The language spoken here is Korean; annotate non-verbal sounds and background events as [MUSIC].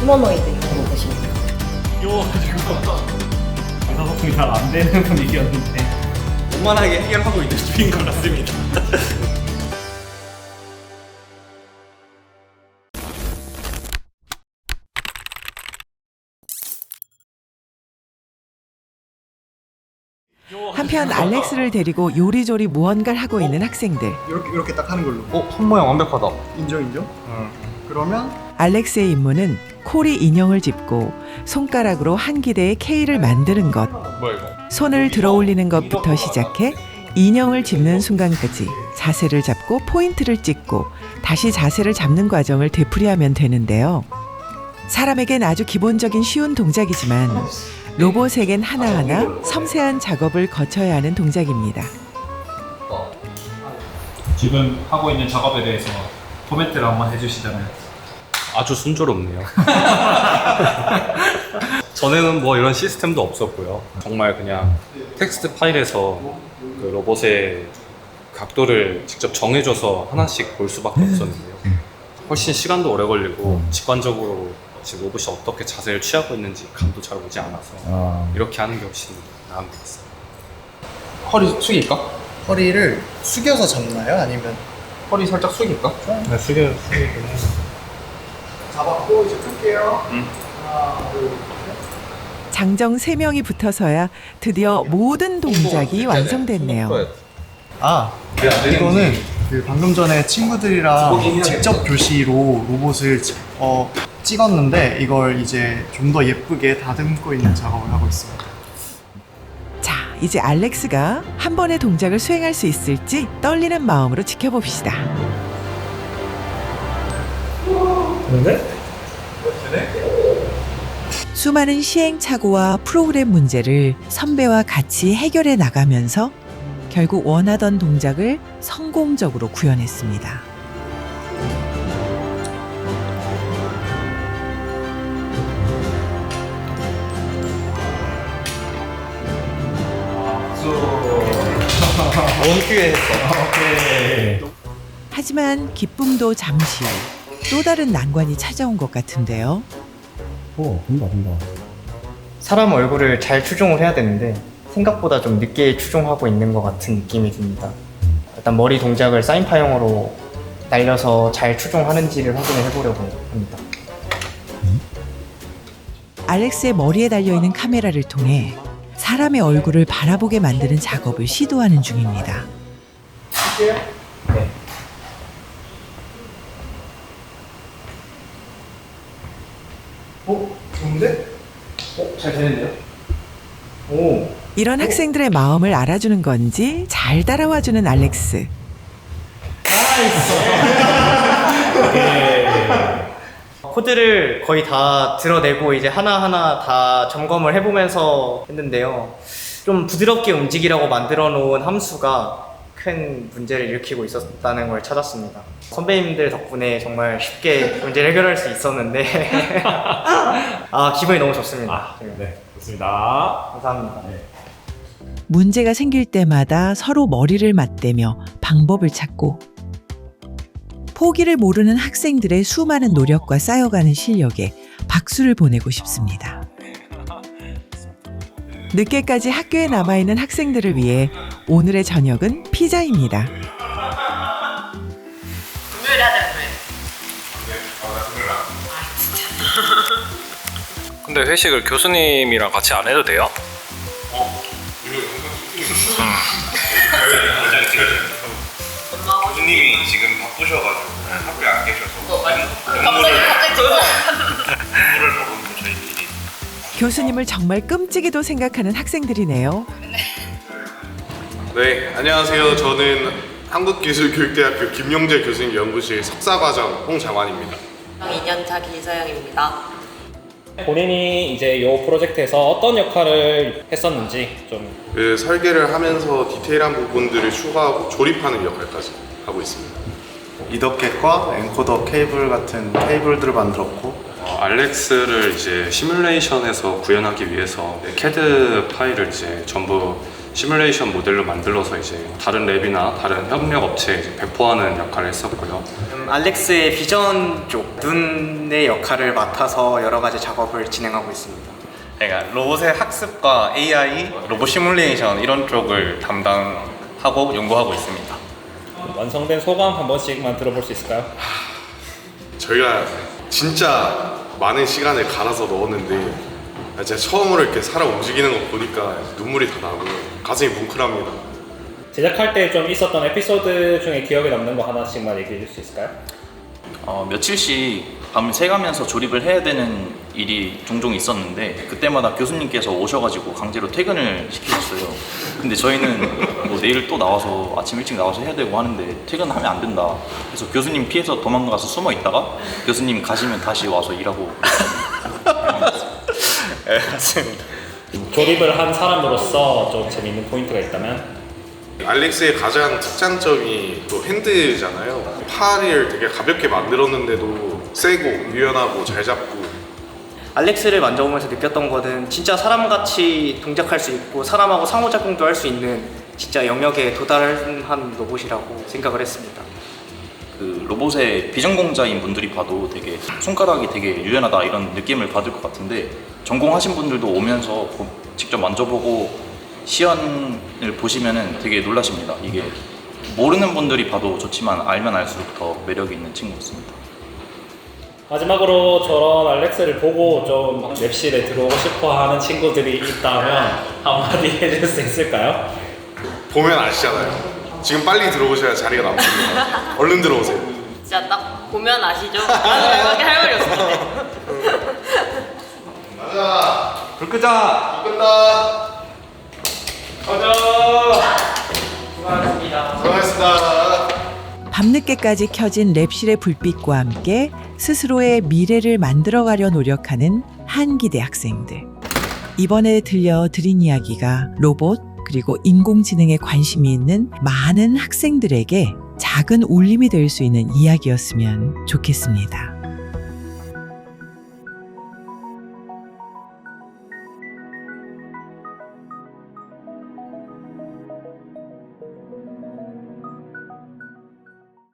휴머노이드 로봇입니다. 의사 소통이 잘 안 되는 분위기였는데 원만하게 해결하고 있는 중인 것 같습니다. 한편 알렉스를 데리고 요리조리 무언가를 하고 있는 학생들. 이렇게 이렇게 딱 하는 걸로. 어, 손 모양 완벽하다. 인정 인정. 그러면 알렉스의 임무는 코리 인형을 짚고 손가락으로 한 기대의 K를 만드는 것. 손을 들어 올리는 것부터 시작해 인형을 짚는 순간까지 자세를 잡고 포인트를 찍고 다시 자세를 잡는 과정을 되풀이하면 되는데요. 사람에겐 아주 기본적인 쉬운 동작이지만 로봇에겐 하나하나 섬세한 작업을 거쳐야 하는 동작입니다. 지금 하고 있는 작업에 대해서 코멘트를 한번 해주시자면 아주 순조롭네요. [LAUGHS] 전에는 뭐 이런 시스템도 없었고요. 정말 그냥 텍스트 파일에서 그 로봇의 각도를 직접 정해줘서 하나씩 볼 수밖에 없었는데요. 훨씬 시간도 오래 걸리고 직관적으로 지금 로봇이 어떻게 자세를 취하고 있는지 감도 잘 오지 않아서 이렇게 하는 게 훨씬 나은 것 같습니다. 허리 숙일까? 허리를 숙여서 잡나요? 아니면 허리 살짝 숙일까? 네, 숙여 숙이긴 잡았고 이제 풀게요. 장정 세명이 붙어서야 드디어 모든 동작이 완성됐네요. 아 이거는 그 방금 전에 친구들이랑 직접 교시로 로봇을 지- 어, 찍었는데 이걸 이제 좀 더 예쁘게 다듬고 있는 작업을 하고 있습니다. 자, 이제 알렉스가 한 번의 동작을 수행할 수 있을지 떨리는 마음으로 지켜봅시다. 수많은 시행착오와 프로그램 문제를 선배와 같이 해결해 나가면서 결국 원하던 동작을 성공적으로 구현했습니다. 크게 했어. 오케이 하지만 기쁨도 잠시 후 또 다른 난관이 찾아온 것 같은데요. 오 된다 된다 사람 얼굴을 잘 추종을 해야 되는데 생각보다 좀 늦게 추종하고 있는 것 같은 느낌이 듭니다. 일단 머리 동작을 사인파형으로 날려서 잘 추종하는지를 확인을 해보려고 합니다. 알렉스의 머리에 달려 있는 카메라를 통해 사람의 얼굴을 바라보게 만드는 작업을 시도하는 중입니다. 어? 좋은데? 어? 잘 되는데요? 오! 이런 학생들의 마음을 알아주는 건지 잘 따라와주는 알렉스. [LAUGHS] 코드를 거의 다 드러내고 이제 하나하나 다 점검을 해보면서 했는데요. 좀 부드럽게 움직이라고 만들어 놓은 함수가 큰 문제를 일으키고 있었다는 걸 찾았습니다. 선배님들 덕분에 정말 쉽게 문제를 해결할 수 있었는데 [LAUGHS] 아 기분이 너무 좋습니다. 네 좋습니다 감사합니다. 문제가 생길 때마다 서로 머리를 맞대며 방법을 찾고 포기를 모르는 학생들의 수많은 노력과 쌓여가는 실력에 박수를 보내고 싶습니다. 늦게까지 학교에 남아있는 학생들을 위해 오늘의 저녁은 피자입니다. 근데 회식을 교수님이랑 같이 안 해도 돼요? 교수님이 지금 바쁘셔가지고 학교에 안 계셔서 갑자기 갑자기 저희끼리 교수님을 정말 끔찍이도 생각하는 학생들이네요. 네 안녕하세요. 저는 한국기술교육대학교 김용재 교수님 연구실 석사과정 홍장환입니다. 2년차 김서영입니다. 본인이 이제 이 프로젝트에서 어떤 역할을 했었는지 좀 그 설계를 하면서 디테일한 부분들을 추가하고 조립하는 역할까지 하고 있습니다. 이더캣과 엔코더 케이블 같은 케이블들을 만들었고 어, 알렉스를 이제 시뮬레이션에서 구현하기 위해서 CAD 파일을 이제 전부 시뮬레이션 모델로 만들어서 이제 다른 랩이나 다른 협력 업체에 이제 배포하는 역할을 했었고요. 음, 알렉스의 비전 쪽 눈의 역할을 맡아서 여러 가지 작업을 진행하고 있습니다. 그러니까 로봇의 학습과 AI, 로봇 시뮬레이션 이런 쪽을 담당하고 연구하고 있습니다. 완성된 소감 한 번씩만 들어볼 수 있을까요? 저희가 진짜 많은 시간을 갈아서 넣었는데 제가 처음으로 이렇게 살아 움직이는 거 보니까 눈물이 다 나고 가슴이 뭉클합니다. 제작할 때 좀 있었던 에피소드 중에 기억에 남는 거 하나씩만 얘기해 줄 수 있을까요? 어, 며칠씩 밤을 새가면서 조립을 해야 되는 일이 종종 있었는데 그때마다 교수님께서 오셔가지고 강제로 퇴근을 시키셨어요. 근데 저희는 뭐 내일 또 나와서 아침 일찍 나와서 해야 되고 하는데 퇴근하면 안 된다. 그래서 교수님 피해서 도망가서 숨어 있다가 교수님 가시면 다시 와서 일하고 네, 맞습니다. 조립을 한 사람으로서 좀 재밌는 포인트가 있다면 알렉스의 가장 특장점이 또 핸드잖아요. 팔을 되게 가볍게 만들었는데도 세고 유연하고 잘 잡고 알렉스를 만져보면서 느꼈던 거는 진짜 사람같이 동작할 수 있고 사람하고 상호작용도 할 수 있는 진짜 영역에 도달한 로봇이라고 생각을 했습니다. 그 로봇의 비전공자인 분들이 봐도 되게 손가락이 되게 유연하다 이런 느낌을 받을 것 같은데 전공하신 분들도 오면서 보- 직접 만져보고 시연을 보시면은 되게 놀라십니다. 이게 모르는 분들이 봐도 좋지만 알면 알수록 더 매력이 있는 친구였습니다. 마지막으로 저런 알렉스를 보고 좀 랩실에 들어오고 싶어 하는 친구들이 있다면 한마디 해줄 수 있을까요? 보면 아시잖아요. 지금 빨리 들어오셔야 자리가 남습니다. 얼른 들어오세요. 진짜 딱 보면 아시죠? 나는 이렇게 할 말이 없었는데. 불 끄자! 끝나. 수고하셨습니다. 수고하셨습니다. 밤늦게까지 켜진 랩실의 불빛과 함께 스스로의 미래를 만들어가려 노력하는 한기대 학생들. 이번에 들려드린 이야기가 로봇 그리고 인공지능에 관심이 있는 많은 학생들에게 작은 울림이 될 수 있는 이야기였으면 좋겠습니다.